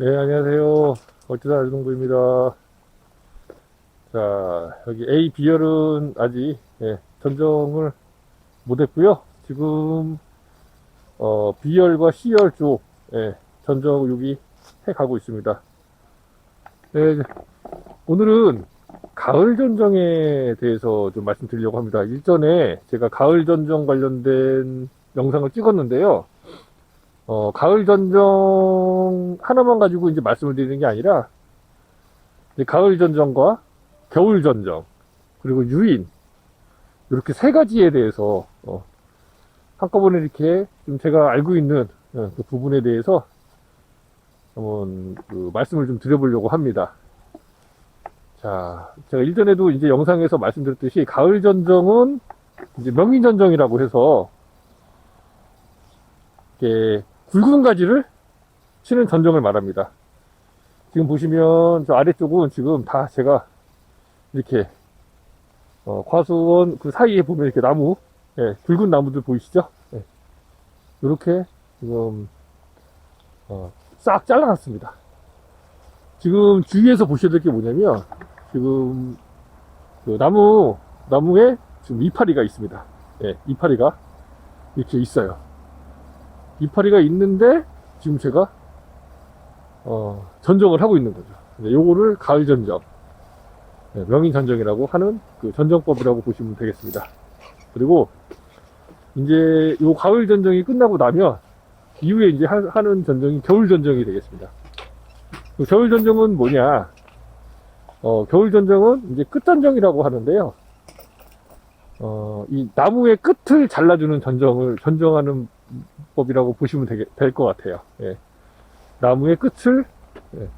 네, 안녕하세요. 어쩌다 아주동부입니다. 자, 여기 A, B열은 아직, 예, 전정을 못했고요 지금, 어, B열과 C열 쪽, 예, 전정 여기 해 가고 있습니다. 네, 오늘은 가을 전정에 대해서 좀 말씀드리려고 합니다. 일전에 제가 가을 전정 관련된 영상을 찍었는데요. 어, 가을 전정 하나만 가지고 이제 말씀을 드리는 게 아니라, 가을 전정과 겨울 전정, 그리고 유인, 이렇게 세 가지에 대해서, 어, 한꺼번에 이렇게 좀 제가 알고 있는 어, 그 부분에 대해서 한번 그 말씀을 좀 드려보려고 합니다. 자, 제가 일전에도 이제 영상에서 말씀드렸듯이 가을 전정은 이제 명인 전정이라고 해서 이렇게 굵은 가지를 치는 전정을 말합니다. 지금 보시면 저 아래쪽은 지금 다 제가 이렇게 어, 과수원 그 사이에 보면 이렇게 나무, 예, 굵은 나무들 보이시죠? 예, 이렇게 지금 어, 싹 잘라놨습니다. 지금 주위에서 보셔야 될 게 뭐냐면 지금 그 나무 나무에 지금 이파리가 있습니다. 예, 이파리가 이렇게 있어요. 이파리가 있는데 지금 제가 어, 전정을 하고 있는 거죠. 요거를 가을 전정, 네, 명인 전정이라고 하는 그 전정법이라고 보시면 되겠습니다. 그리고 이제 요 가을 전정이 끝나고 나면 이후에 이제 하, 하는 전정이 겨울 전정이 되겠습니다. 그 겨울 전정은 뭐냐? 어, 겨울 전정은 이제 끝 전정이라고 하는데요. 어, 이 나무의 끝을 잘라주는 전정을 전정하는 법이라고 보시면 될 것 같아요. 예. 나무의 끝을 예.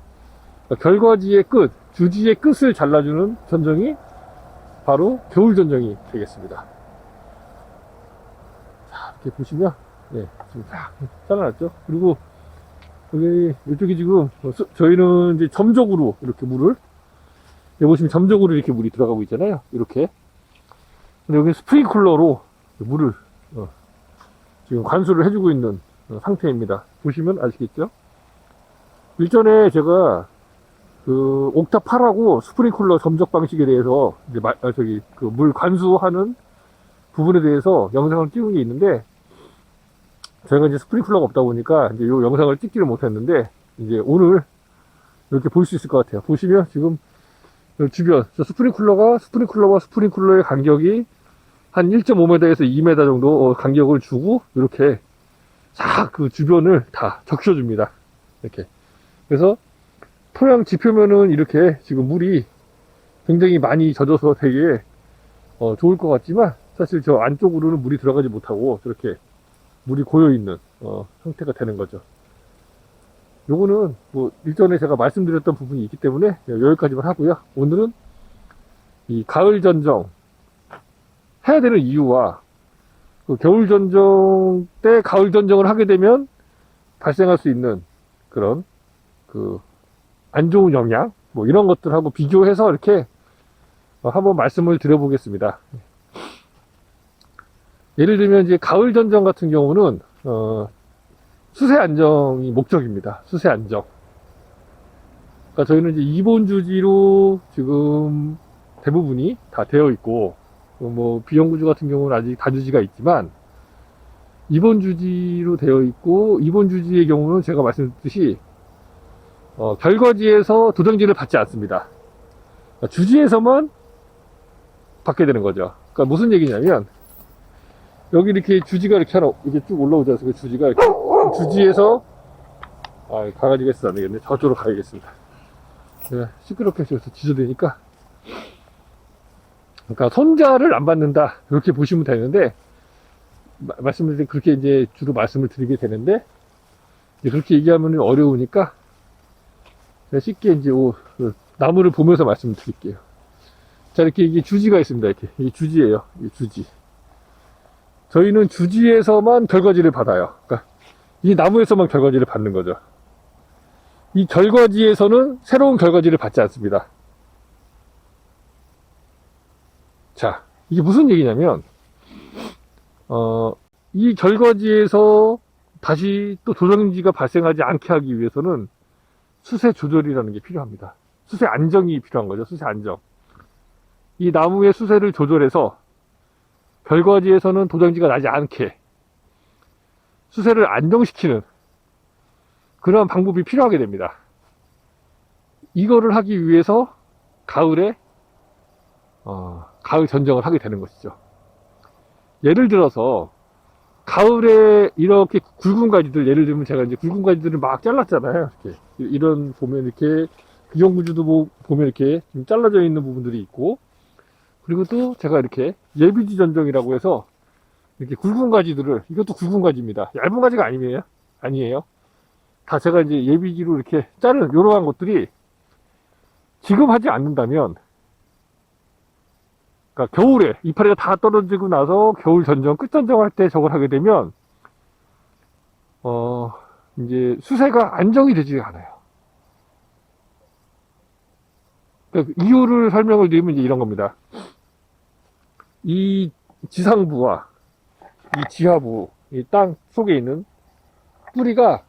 그러니까 결과지의 끝, 주지의 끝을 잘라주는 전정이 바로 겨울 전정이 되겠습니다. 자, 이렇게 보시면 예, 지금 딱 잘라놨죠. 그리고 여기 이쪽이 지금 어, 수- 저희는 이제 점적으로 이렇게 물을 여기 보시면 점적으로 이렇게 물이 들어가고 있잖아요. 이렇게. 근데 여기 스프링클러로 물을 어, 지금 관수를 해주고 있는 어, 상태입니다. 보시면 아시겠죠? 일전에 제가 그 옥타 8하고 스프링클러 점적 방식에 대해서 이제 마- 아, 저기 그 물 관수하는 부분에 대해서 영상을 찍은 게 있는데 저희가 이제 스프링클러가 없다 보니까 이제 요 영상을 찍지를 못했는데 이제 오늘 이렇게 볼 수 있을 것 같아요. 보시면 지금 요 주변 저 스프링클러가 스프링클러와 스프링클러의 간격이 한 1.5m에서 2m 정도 어, 간격을 주고 이렇게 싹 그 주변을 다 적셔줍니다. 이렇게. 그래서 토양 지표면은 이렇게 지금 물이 굉장히 많이 젖어서 되게 어, 좋을 것 같지만 사실 저 안쪽으로는 물이 들어가지 못하고 저렇게 물이 고여 있는 어, 상태가 되는 거죠. 요거는 뭐 일전에 제가 말씀드렸던 부분이 있기 때문에 여기까지만 하고요. 오늘은 이 가을 전정 해야 되는 이유와 그 겨울 전정 때 가을 전정을 하게 되면 발생할 수 있는 그런 그 안 좋은 영향 뭐 이런 것들하고 비교해서 이렇게 어, 한번 말씀을 드려보겠습니다. 예를 들면 이제 가을 전정 같은 경우는 어, 수세 안정이 목적입니다. 수세 안정. 그러니까 저희는 이제 이본 주지로 지금 대부분이 다 되어 있고 어, 뭐 비용구주 같은 경우는 아직 다주지가 있지만 이번 주지로 되어 있고 이번 주지의 경우는 제가 말씀드렸듯이 어, 결과지에서 도장지를 받지 않습니다. 그러니까 주지에서만 받게 되는 거죠. 그러니까 무슨 얘기냐면 여기 이렇게 주지가 이렇게 하나 이렇게 쭉 올라오지 않습니까? 주지가 이렇게 주지에서 아 강아지가 있어 안 되겠네. 저쪽으로 가야겠습니다. 제가 시끄럽게 해서 지저대니까 그러니까 손자를 안 받는다 이렇게 보시면 되는데 마- 말씀을 드리- 그렇게 이제 주로 말씀을 드리게 되는데 그렇게 얘기하면 어려우니까 쉽게 이제 오- 그 나무를 보면서 말씀을 드릴게요. 자 이렇게 이게 주지가 있습니다. 이렇게 이게 주지예요. 이 주지. 저희는 주지에서만 결과지를 받아요. 그러니까 이 나무에서만 결과지를 받는 거죠. 이 결과지에서는 새로운 결과지를 받지 않습니다. 자, 이게 무슨 얘기냐면, 어, 이 결과지에서 다시 또 도정지가 발생하지 않게 하기 위해서는 수세 조절이라는 게 필요합니다. 수세 안정이 필요한 거죠. 수세 안정. 이 나무의 수세를 조절해서 결과지에서는 도장지가 나지 않게 수세를 안정시키는 그런 방법이 필요하게 됩니다. 이거를 하기 위해서 가을에 어, 가을 전정을 하게 되는 것이죠. 예를 들어서 가을에 이렇게 굵은 가지들 예를 들면 제가 이제 굵은 가지들을 막 잘랐잖아요. 이렇게 이런 보면 이렇게 보- 보면 이렇게 좀 잘라져 있는 부분들이 있고 그리고 또 제가 이렇게 예비지 전정이라고 해서 이렇게 굵은 가지들을 이것도 굵은 가지입니다. 얇은 가지가 아니에요. 아니에요. 다 제가 이제 예비지로 이렇게 자른 이러한 것들이 지금 하지 않는다면 그러니까 겨울에 이파리가 다 떨어지고 나서 겨울 전정 끝 전정 할 때 저걸 하게 되면 어 이제 수세가 안정이 되지 않아요. 그러니까 그 이유를 설명을 드리면 이제 이런 겁니다. 이 지상부와 이 지하부, 이 땅 속에 있는 뿌리가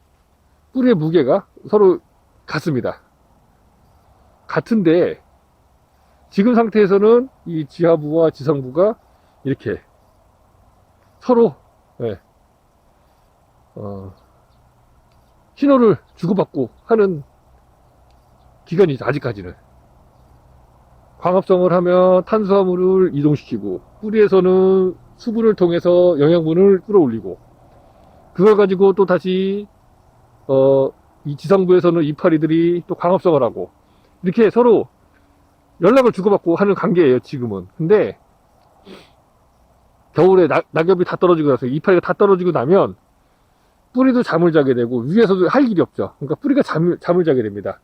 뿌리의 무게가 서로 같습니다. 같은데 지금 상태에서는 이 지하부와 지상부가 이렇게 서로 예, 어, 신호를 주고받고 하는 기간이죠 아직까지는. 광합성을 하면 탄수화물을 이동시키고 뿌리에서는 수분을 통해서 영양분을 끌어올리고 그걸 가지고 또 다시 어, 이 지상부에서는 이파리들이 또 광합성을 하고 이렇게 서로 연락을 주고받고 하는 관계예요, 지금은. 근데, 겨울에 낙, 낙엽이 다 떨어지고 나서 이파리가 다 떨어지고 나면, 뿌리도 잠을 자게 되고, 위에서도 할 일이 없죠. 그러니까 뿌리가 잠을, 잠을 자게 됩니다.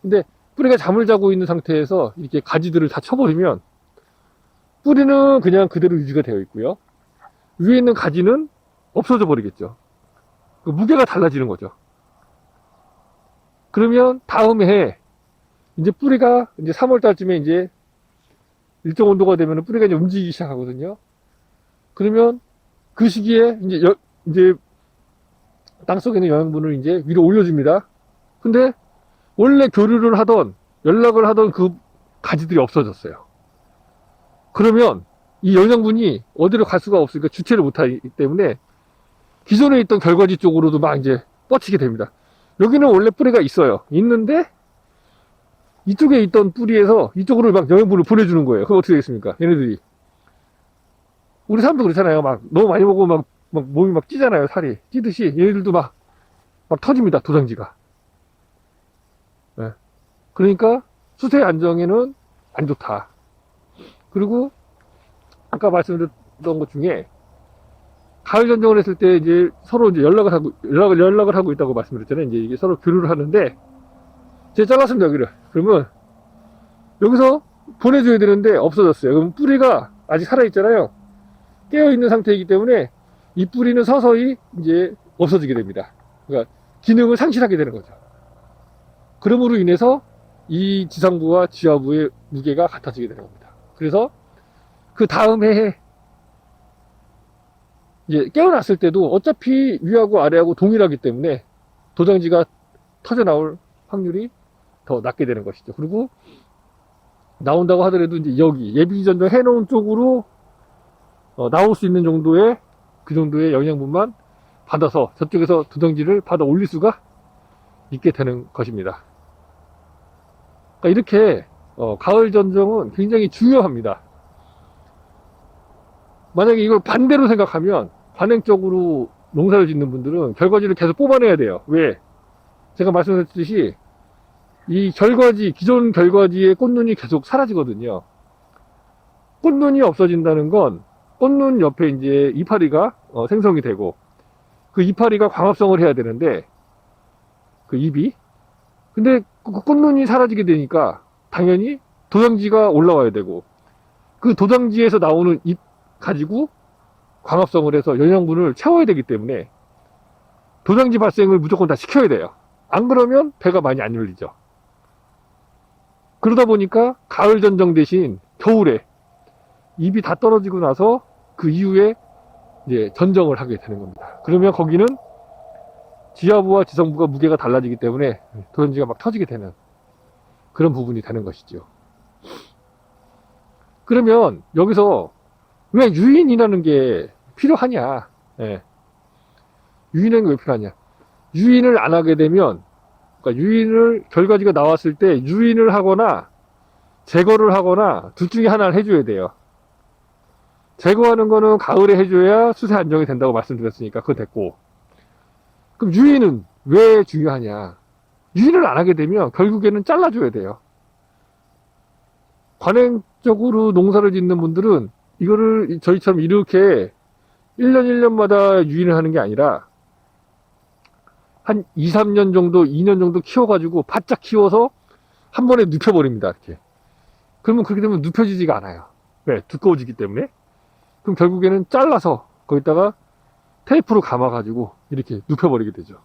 근데, 뿌리가 잠을 자고 있는 상태에서 이렇게 가지들을 다 쳐버리면, 뿌리는 그냥 그대로 유지가 되어 있고요. 위에 있는 가지는 없어져 버리겠죠. 그 무게가 달라지는 거죠. 그러면 다음 해에 이제 뿌리가 이제 3월 달쯤에 이제 일정 온도가 되면 뿌리가 이제 움직이기 시작하거든요. 그러면 그 시기에 이제 여- 이제 땅 속에 있는 영양분을 이제 위로 올려줍니다. 근데 원래 교류를 하던 연락을 하던 그 가지들이 없어졌어요. 그러면 이 영양분이 어디로 갈 수가 없으니까 주체를 못하기 때문에 기존에 있던 결과지 쪽으로도 막 이제 뻗치게 됩니다. 여기는 원래 뿌리가 있어요. 있는데 이쪽에 있던 뿌리에서 이쪽으로 막 영양분을 보내주는 거예요. 그럼 어떻게 되겠습니까? 얘네들이. 우리 사람도 그렇잖아요. 막 너무 많이 먹으면 막, 막 몸이 막 찌잖아요. 살이. 찌듯이 얘네들도 막, 막 터집니다. 도장지가. 예. 그러니까 수세 안정에는 안 좋다. 그리고 아까 말씀드렸던 것 중에 가을 전정을 했을 때 이제 서로 이제 연락을 하고 연락을 연락을 하고 있다고 말씀드렸잖아요. 이제 이게 서로 교류를 하는데 제가 잘랐습니다 여기를. 그러면 여기서 보내줘야 되는데 없어졌어요. 그럼 뿌리가 아직 살아있잖아요. 깨어있는 상태이기 때문에 이 뿌리는 서서히 이제 없어지게 됩니다. 그러니까 기능을 상실하게 되는 거죠. 그러므로 인해서 이 지상부와 지하부의 무게가 같아지게 되는 겁니다. 그래서 그 다음 해에 이제 깨어났을 때도 어차피 위하고 아래하고 동일하기 때문에 도장지가 터져 나올 확률이 더 낮게 되는 것이죠. 그리고 나온다고 하더라도 이제 여기 예비 전정 해놓은 쪽으로 어, 나올 수 있는 정도의 그 정도의 영양분만 받아서 저쪽에서 두덩지를 받아 올릴 수가 있게 되는 것입니다. 그러니까 이렇게 어, 가을 전정은 굉장히 중요합니다. 만약에 이걸 반대로 생각하면 관행적으로 농사를 짓는 분들은 결과지를 계속 뽑아내야 돼요. 왜? 제가 말씀드렸듯이 이 결과지, 기존 결과지의 꽃눈이 계속 사라지거든요. 꽃눈이 없어진다는 건 꽃눈 옆에 이제 이파리가 어, 생성이 되고 그 이파리가 광합성을 해야 되는데 그 잎이 근데 그 꽃눈이 사라지게 되니까 당연히 도장지가 올라와야 되고 그 도장지에서 나오는 잎 가지고 광합성을 해서 영양분을 채워야 되기 때문에 도장지 발생을 무조건 다 시켜야 돼요. 안 그러면 배가 많이 안 열리죠. 그러다 보니까 가을 전정 대신 겨울에 잎이 다 떨어지고 나서 그 이후에 이제 전정을 하게 되는 겁니다. 그러면 거기는 지하부와 지성부가 무게가 달라지기 때문에 도전지가 막 터지게 되는 그런 부분이 되는 것이죠. 그러면 여기서 왜 유인이라는 게 필요하냐? 예. 유인은 왜 필요하냐? 유인을 안 하게 되면, 그러니까 유인을, 결과지가 나왔을 때 유인을 하거나 제거를 하거나 둘 중에 하나를 해줘야 돼요. 제거하는 거는 가을에 해줘야 수세 안정이 된다고 말씀드렸으니까 그거 됐고. 그럼 유인은 왜 중요하냐? 유인을 안 하게 되면 결국에는 잘라줘야 돼요. 관행적으로 농사를 짓는 분들은 이거를 저희처럼 이렇게 1년 1년마다 유인을 하는 게 아니라 한 2, 3년 정도, 2년 정도 키워가지고 바짝 키워서 한 번에 눕혀버립니다. 이렇게. 그러면 그렇게 되면 눕혀지지가 않아요. 왜? 두꺼워지기 때문에. 그럼 결국에는 잘라서 거기다가 테이프로 감아가지고 이렇게 눕혀버리게 되죠.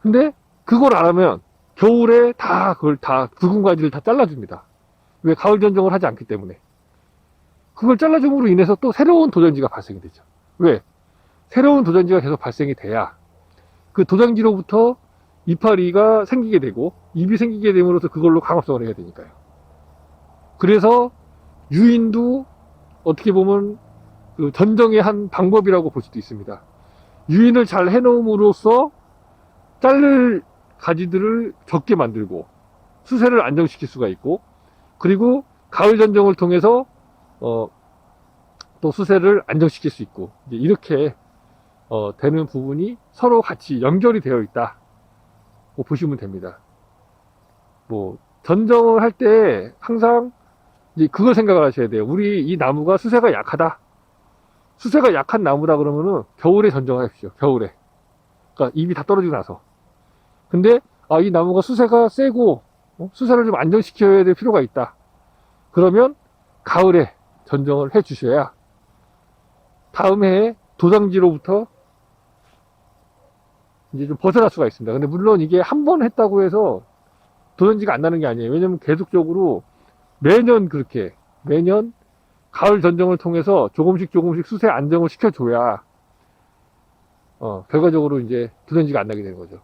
근데 그걸 안 하면 겨울에 다 그걸 다 굵은 가지를 다 잘라줍니다. 왜 가을 전정을 하지 않기 때문에. 그걸 잘라줌으로 인해서 또 새로운 도전지가 발생이 되죠. 왜? 새로운 도전지가 계속 발생이 돼야 그 도전지로부터 이파리가 생기게 되고 잎이 생기게 됨으로써 그걸로 강합성을 해야 되니까요. 그래서 유인도 어떻게 보면 그 전정의 한 방법이라고 볼 수도 있습니다. 유인을 잘 해놓음으로써 자를 가지들을 적게 만들고 수세를 안정시킬 수가 있고 그리고 가을 전정을 통해서 어, 또 수세를 안정시킬 수 있고 이렇게 어, 되는 부분이 서로 같이 연결이 되어 있다 고 보시면 됩니다. 뭐 전정을 할 때 항상 이제 그걸 생각을 하셔야 돼요. 우리 이 나무가 수세가 약하다. 수세가 약한 나무다 그러면은 겨울에 전정을 하십시오. 겨울에. 그러니까 잎이 다 떨어지고 나서. 근데 아, 이 나무가 수세가 세고 어? 수세를 좀 안정시켜야 될 필요가 있다. 그러면 가을에 전정을 해 주셔야 다음 해에 도장지로부터 이제 좀 벗어날 수가 있습니다. 근데 물론 이게 한 번 했다고 해서 도전지가 안 나는 게 아니에요. 왜냐면 계속적으로 매년 그렇게 매년 가을 전정을 통해서 조금씩 조금씩 수세 안정을 시켜줘야 어, 결과적으로 이제 도전지가 안 나게 되는 거죠.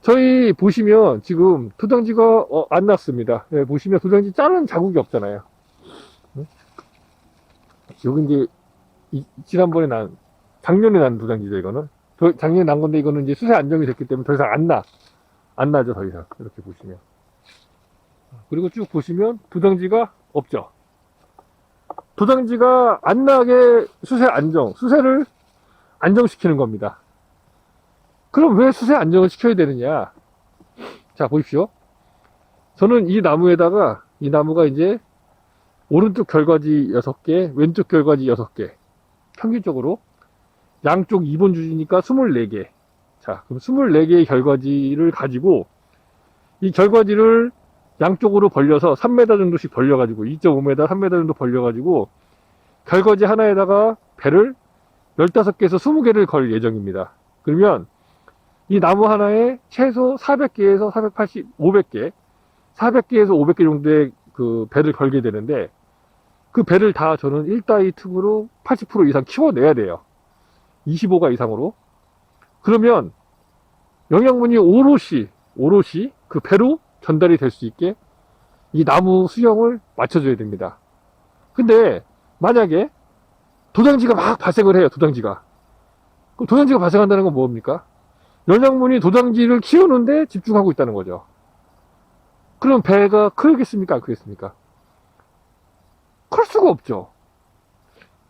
저희 보시면 지금 도장지가 어, 안 났습니다. 예, 보시면 도장지 자른 자국이 없잖아요. 응? 여기 이제 이- 지난번에 난 작년에 난 도장지죠 이거는. 저- 작년에 난 건데 이거는 이제 수세 안정이 됐기 때문에 더 이상 안 나. 안 나죠 더 이상 이렇게 보시면. 그리고 쭉 보시면 도장지가 없죠. 도장지가 안 나게 수세 안정, 수세를 안정시키는 겁니다. 그럼 왜 수세 안정을 시켜야 되느냐? 자, 보십시오. 저는 이 나무에다가, 이 나무가 이제, 오른쪽 결과지 6개, 왼쪽 결과지 6개. 평균적으로. 양쪽 2번 주지니까 24개. 자, 그럼 24개의 결과지를 가지고, 이 결과지를 양쪽으로 벌려서 3m 정도씩 벌려가지고, 2.5m, 3m 정도 벌려가지고, 결과지 하나에다가 배를 15개에서 20개를 걸 예정입니다. 그러면, 이 나무 하나에 최소 400개에서 480, 500개, 400개에서 500개 정도의 그 배를 걸게 되는데, 그 배를 다 저는 1따위 틈으로 80% 이상 키워내야 돼요. 25가 이상으로. 그러면 영양분이 오롯이, 오롯이 그 배로 전달이 될 수 있게 이 나무 수령을 맞춰줘야 됩니다. 근데 만약에 도장지가 막 발생을 해요, 도장지가. 그럼 도장지가 발생한다는 건 뭡니까? 영양분이 도장지를 키우는데 집중하고 있다는 거죠. 그럼 배가 크겠습니까? 안 크겠습니까? 클 수가 없죠.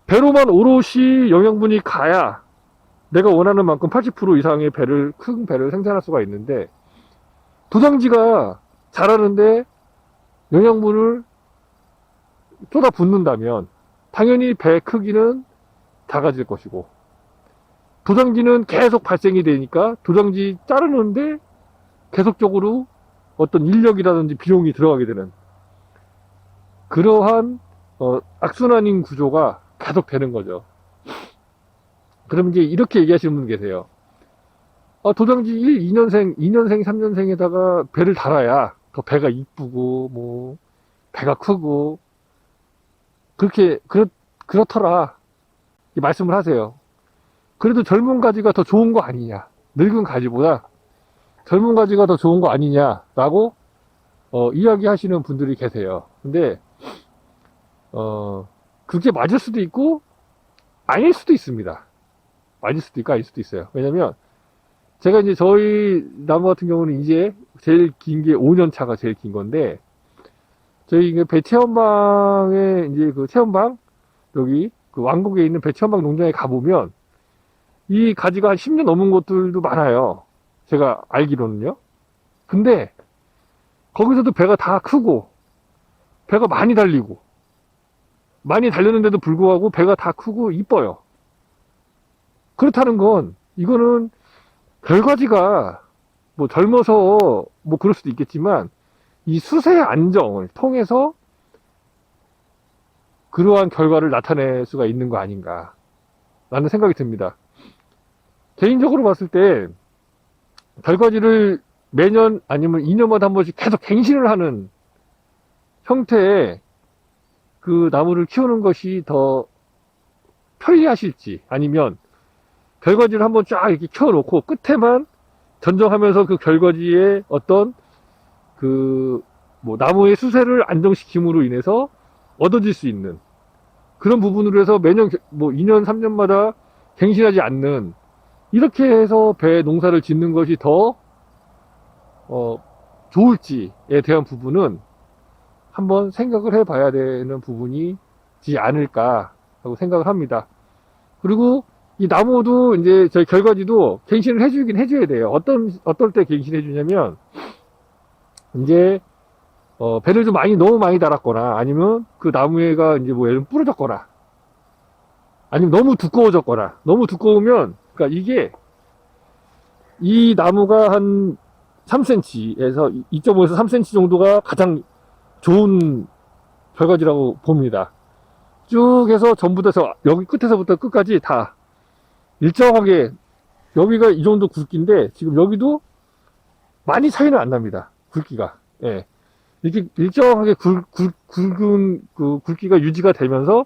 배로만 오롯이 영양분이 가야 내가 원하는 만큼 80% 이상의 배를, 큰 배를 생산할 수가 있는데, 도장지가 자라는데 영양분을 쏟아 붓는다면, 당연히 배 크기는 작아질 것이고, 도장지는 계속 발생이 되니까 도장지 자르는데 계속적으로 어떤 인력이라든지 비용이 들어가게 되는 그러한 어, 악순환인 구조가 계속 되는 거죠. 그럼 이제 이렇게 얘기하시는 분 계세요. 아, 도장지 1, 2년생, 2년생, 3년생에다가 배를 달아야 더 배가 이쁘고, 뭐, 배가 크고, 그렇게, 그렇, 그렇더라. 이 말씀을 하세요. 그래도 젊은 가지가 더 좋은 거 아니냐. 늙은 가지보다 젊은 가지가 더 좋은 거 아니냐라고 어, 이야기하시는 분들이 계세요. 근데 어, 그게 맞을 수도 있고 아닐 수도 있습니다. 맞을 수도 있고 아닐 수도 있어요. 왜냐면 제가 이제 저희 나무 같은 경우는 이제 제일 긴 게 5년 차가 제일 긴 건데 저희 그 배체험방에 이제 그 체험방 여기 그 왕국에 있는 배 체험방 농장에 가보면 이 가지가 한 10년 넘은 곳들도 많아요. 제가 알기로는요. 근데 거기서도 배가 다 크고 배가 많이 달리고 많이 달렸는데도 불구하고 배가 다 크고 이뻐요. 그렇다는 건 이거는 결과지가 뭐 젊어서 뭐 그럴 수도 있겠지만 이 수세 안정을 통해서 그러한 결과를 나타낼 수가 있는 거 아닌가 라는 생각이 듭니다. 개인적으로 봤을 때 결과지를 매년 아니면 2년마다 한 번씩 계속 갱신을 하는 형태의 그 나무를 키우는 것이 더 편리하실지 아니면 결과지를 한번 쫙 이렇게 키워놓고 끝에만 전정하면서 그 결과지의 어떤 그 뭐 나무의 수세를 안정시킴으로 인해서 얻어질 수 있는 그런 부분으로 해서 매년 개- 뭐 2년 3년마다 갱신하지 않는 이렇게 해서 배 농사를 짓는 것이 더 어, 좋을지에 대한 부분은 한번 생각을 해 봐야 되는 부분이지 않을까 하고 생각을 합니다. 그리고 이 나무도 이제 저희 결과지도 갱신을 해주긴 해줘야 돼요. 어떤 어떨 때 갱신해 주냐면 이제 어, 배를 좀 많이 너무 많이 달았거나 아니면 그 나무에가 이제 뭐 예를 들면 부러졌거나 아니면 너무 두꺼워졌거나 너무 두꺼우면 그러니까 이게 이 나무가 한 3cm에서 2.5에서 3cm 정도가 가장 좋은 결과지라고 봅니다. 쭉 해서 전부 다서 여기 끝에서부터 끝까지 다 일정하게 여기가 이 정도 굵기인데 지금 여기도 많이 차이는 안 납니다. 굵기가. 예. 이렇게 일정하게 굵, 굵, 굵은 그 굵기가 유지가 되면서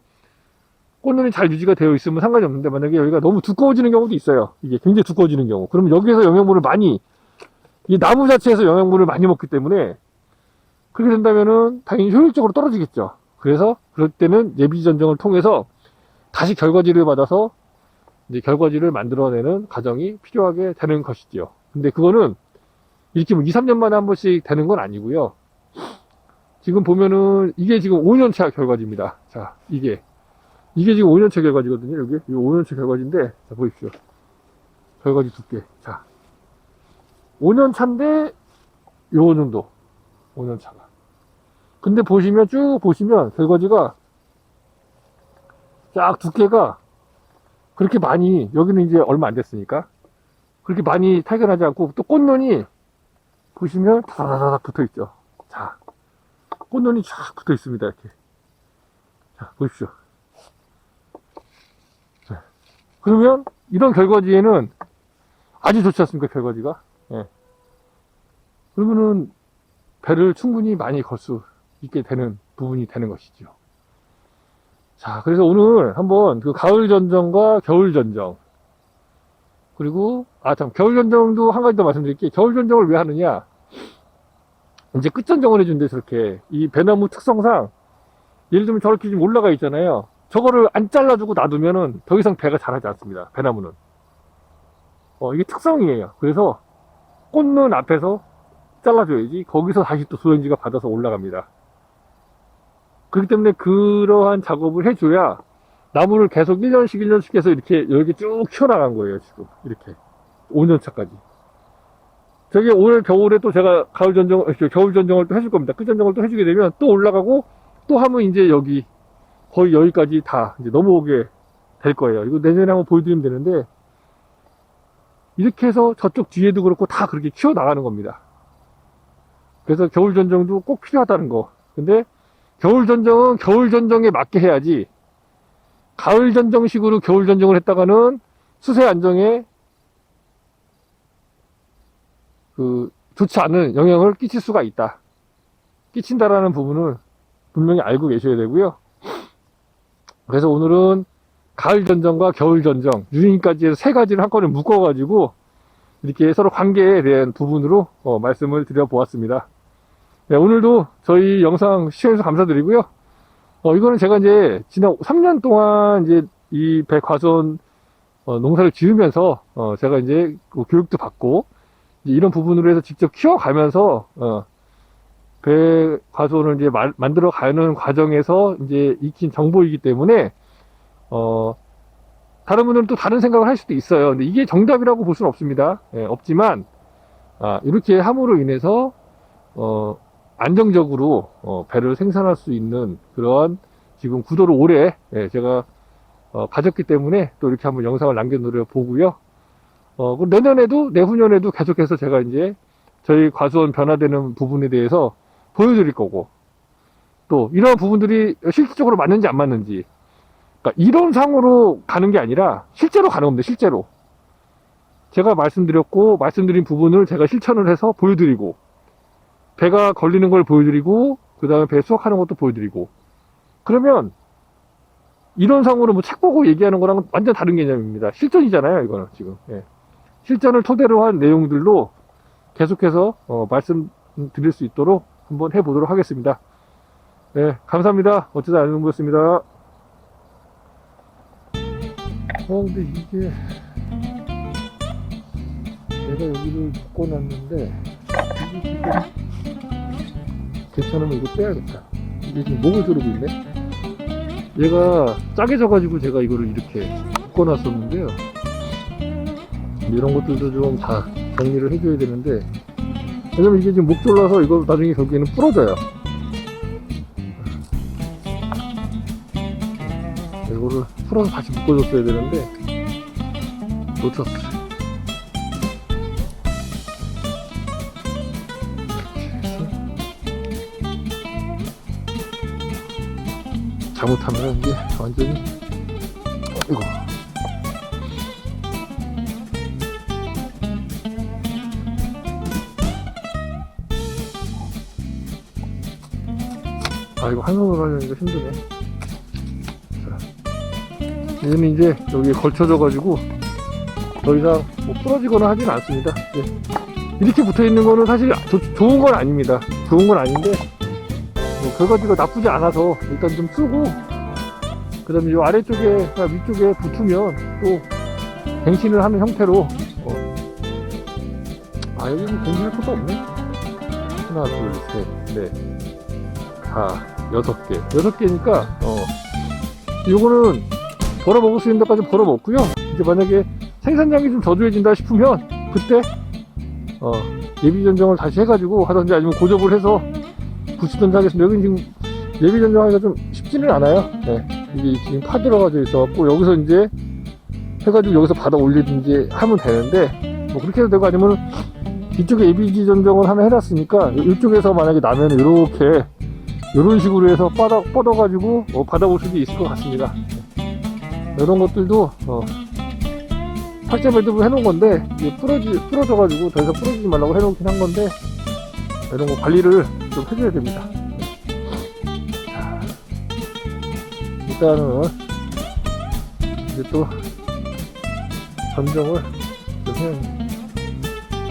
꽃눈이 잘 유지가 되어 있으면 상관이 없는데 만약에 여기가 너무 두꺼워지는 경우도 있어요. 이게 굉장히 두꺼워지는 경우. 그러면 여기에서 영양분을 많이 이 나무 자체에서 영양분을 많이 먹기 때문에 그렇게 된다면은 당연히 효율적으로 떨어지겠죠. 그래서 그럴 때는 예비 전정을 통해서 다시 결과지를 받아서 이제 결과지를 만들어내는 과정이 필요하게 되는 것이지요. 근데 그거는 이렇게 뭐 2, 3년 만에 한 번씩 되는 건 아니고요. 지금 보면은 이게 지금 5년차 결과지입니다. 자, 이게 이게 지금 5년차 결과지거든요. 여기 이 5년차 결과지인데 자 보십시오. 결과지 두께. 자, 5년 차인데 요 정도. 5년 차가. 근데 보시면 쭉 보시면 결과지가 쫙 두께가 그렇게 많이 여기는 이제 얼마 안 됐으니까 그렇게 많이 탈견하지 않고 또 꽃눈이 보시면 다다다닥 붙어 있죠. 자, 꽃눈이 쫙 붙어 있습니다. 이렇게. 자, 보십시오. 자, 그러면 이런 결과지에는 아주 좋지 않습니까? 결과지가. 예. 그러면은 배를 충분히 많이 걸 수 있게 되는 부분이 되는 것이죠. 자, 그래서 오늘 한번 그 가을 전정과 겨울 전정 그리고 아 참 겨울 전정도 한 가지 더 말씀드릴게요. 겨울 전정을 왜 하느냐? 이제 끝 전정을 해준대 저렇게 이 배나무 특성상 예를 들면 저렇게 좀 올라가 있잖아요. 저거를 안 잘라주고 놔두면은 더 이상 배가 자라지 않습니다. 배나무는 어 이게 특성이에요. 그래서 꽃눈 앞에서 잘라줘야지 거기서 다시 또 소연지가 받아서 올라갑니다. 그렇기 때문에 그러한 작업을 해줘야 나무를 계속 1년씩 1년씩 해서 이렇게 여기 쭉 키워나간 거예요, 지금. 이렇게. 5년 차까지. 저게 올 겨울에 또 제가 가을 전정, 어, 겨울 전정을 또 해줄 겁니다. 끝 전정을 또 해주게 되면 또 올라가고 또 하면 이제 여기 거의 여기까지 다 이제 넘어오게 될 거예요. 이거 내년에 한번 보여드리면 되는데 이렇게 해서 저쪽 뒤에도 그렇고 다 그렇게 키워나가는 겁니다. 그래서 겨울 전정도 꼭 필요하다는 거. 근데 겨울 전정은 겨울 전정에 맞게 해야지 가을 전정식으로 겨울 전정을 했다가는 수세 안정에 그 좋지 않은 영향을 끼칠 수가 있다. 끼친다라는 부분을 분명히 알고 계셔야 되고요. 그래서 오늘은 가을 전정과 겨울 전정, 유인까지 해서 세 가지를 한꺼번에 묶어가지고 이렇게 서로 관계에 대한 부분으로 어, 말씀을 드려보았습니다. 네, 오늘도 저희 영상 시청해주셔서 감사드리고요. 어, 이거는 제가 이제 지난 3년 동안 이제 이 백화선 어, 농사를 지으면서 어, 제가 이제 그 교육도 받고 이제 이런 부분으로 해서 직접 키워가면서 어, 백화선을 이제 마- 만들어 가는 과정에서 이제 익힌 정보이기 때문에 어, 다른 분들은 또 다른 생각을 할 수도 있어요. 근데 이게 정답이라고 볼 수는 없습니다. 예, 없지만 아, 이렇게 함으로 인해서 어, 안정적으로 어, 배를 생산할 수 있는 그러한 지금 구도를 오래 예, 제가 어, 가졌기 때문에 또 이렇게 한번 영상을 남겨놓으려 보고요. 어, 그럼 내년에도 내후년에도 계속해서 제가 이제 저희 과수원 변화되는 부분에 대해서 보여드릴 거고 또 이런 부분들이 실질적으로 맞는지 안 맞는지 그러니까 이론상으로 가는 게 아니라 실제로 가는 겁니다. 실제로 제가 말씀드렸고 말씀드린 부분을 제가 실천을 해서 보여드리고 배가 걸리는 걸 보여드리고 그 다음에 배 수확하는 것도 보여드리고 그러면 이론상으로 뭐 책 보고 얘기하는 거랑 완전 다른 개념입니다. 실전이잖아요, 이거는 지금. 예. 실전을 토대로 한 내용들로 계속해서 어, 말씀드릴 수 있도록 한번 해보도록 하겠습니다. 네, 감사합니다. 어쩌다 안녕보였습니다. 어, 근데 이게 내가 여기를 묶어놨는데 괜찮으면 이거 빼야겠다. 이게 지금 목을 조르고 있네. 얘가 짜게 져가지고 제가 이거를 이렇게 묶어놨었는데요. 이런 것들도 좀 다 정리를 해줘야 되는데 왜냐면 이게 지금 목 졸라서 이거 나중에 결국에는 부러져요. 이거를 풀어서 다시 묶어줬어야 되는데 놓쳤어 잘못하면 이게 완전히 이거. 아 이거 한 손으로 하려니까 힘드네. 자 얘는 이제 여기에 걸쳐져 가지고 더 이상 뭐 부러지거나 하진 않습니다. 예. 이렇게 붙어 있는 거는 사실 조- 좋은 건 아닙니다. 좋은 건 아닌데 뭐 결과지가 나쁘지 않아서 일단 좀 쓰고 그 다음에 이 아래쪽에 아, 위쪽에 붙으면 또 갱신을 하는 형태로 어. 아 여기는 갱신할 것도 없네. 하나 둘셋넷 다 여섯 개. 여섯 개니까 어. 요거는 벌어 먹을 수 있는 데까지 벌어 먹고요. 이제 만약에 생산량이 좀 저조해진다 싶으면 그때 어 예비 전정을 다시 해가지고 하든지 아니면 고접을 해서 하겠습니다. 여기 지금 예비 전정하기가 좀 쉽지는 않아요. 네. 이게 지금 파 들어가져 있어갖고 여기서 이제 해가지고 여기서 받아 올리든지 하면 되는데 뭐 그렇게 해도 되고 아니면 이쪽에 예비지 전정을 하나 해놨으니까 이쪽에서 만약에 나면 이렇게 이런 식으로 해서 뻗어, 뻗어가지고 어, 받아올 수도 있을 것 같습니다. 이런 것들도 어, 팔자 매듭을 해놓은 건데 이게 부러지, 부러져가지고 더 이상 부러지지 말라고 해놓긴 한 건데 이런 거 관리를 좀 해줘야 됩니다. 자, 일단은 이제 또 전정을 좀 해야